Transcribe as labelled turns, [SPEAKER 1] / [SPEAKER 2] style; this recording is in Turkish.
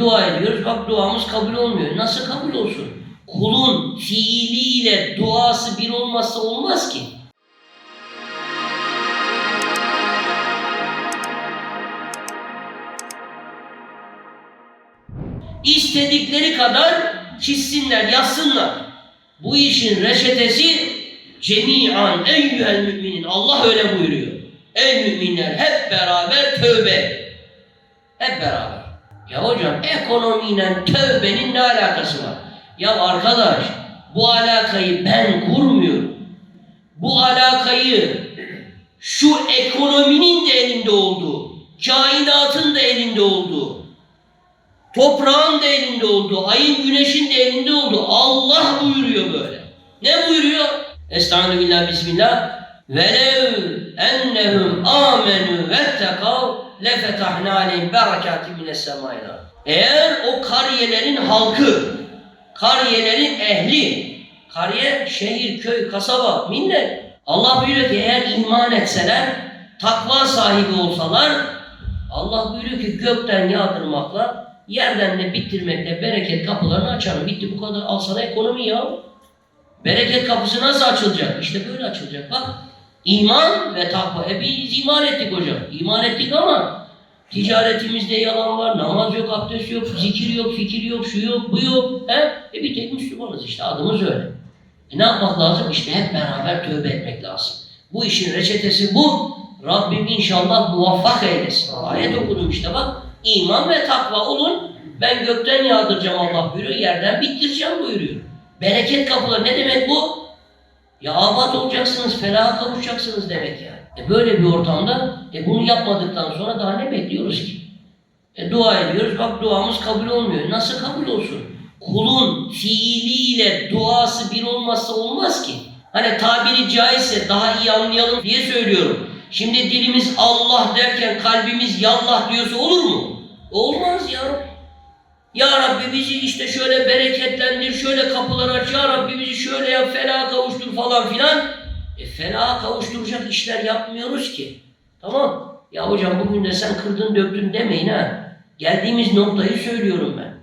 [SPEAKER 1] dua ediyoruz. Bak duamız kabul olmuyor. Nasıl kabul olsun? Kulun fiiliyle duası bir olmazsa olmaz ki. İstedikleri kadar çizsinler, yazsınlar. Bu işin reçetesi cemiyan eyyühel müminin. Allah öyle buyuruyor. Ey müminler hep beraber tövbe. Hep beraber. Ya hocam ekonomiyle tövbenin ne alakası var? Ya arkadaş bu alakayı ben kurmuyorum. Bu alakayı şu ekonominin de elinde olduğu, kainatın da elinde olduğu, toprağın da elinde olduğu, ayın güneşin de elinde olduğu Allah buyuruyor böyle. Ne buyuruyor? Estaizu billah bismillah. Velev ennehum amenu vettekav lefetahna aleyhim berekati mines semayna. Eğer o kariyelerin halkı, kariyelerin ehli, kariye şehir, köy, kasaba, millet. Allah buyuruyor ki eğer iman etseler, takva sahibi olsalar, Allah buyuruyor ki gökten yağdırmakla, yerden de bitirmekle bereket kapılarını açarım. Bitti bu kadar. Al sana ekonomi ya. Bereket kapısı nasıl açılacak? İşte böyle açılacak. Bak iman ve takva. E biz iman ettik hocam. İman ettik ama ticaretimizde yalan var. Namaz yok, abdest yok, zikir yok, fikir yok, şu yok, bu yok. He? E bir tek Müslümanız işte. Adımız öyle. E ne yapmak lazım? İşte hep beraber tövbe etmek lazım. Bu işin reçetesi bu. Rabbim inşallah muvaffak eylesin. Ayet okudum işte bak. İman ve takva olun. Ben gökten yağdıracağım Allah buyuruyor. Yerden bitireceğim buyuruyor. Bereket kapıları ne demek bu? Ya abat olacaksınız, felaha kavuşacaksınız demek yani. E böyle bir ortamda e bunu yapmadıktan sonra daha ne bekliyoruz ki? E dua ediyoruz. Bak duamız kabul olmuyor. Nasıl kabul olsun? Kulun fiiliyle duası bir olmazsa olmaz ki. Hani tabiri caizse daha iyi anlayalım diye söylüyorum. Şimdi dilimiz Allah derken kalbimiz yallah diyorsa olur mu? Olmaz ya. Ya Rabbi bizi işte şöyle bereketlendir, şöyle kapılar aç, Ya Rabbi bizi şöyle yap, felaha kavuştur falan filan. E felaha kavuşturacak işler yapmıyoruz ki. Tamam. Ya hocam bugün de sen kırdın döktün demeyin ha. Geldiğimiz noktayı söylüyorum ben.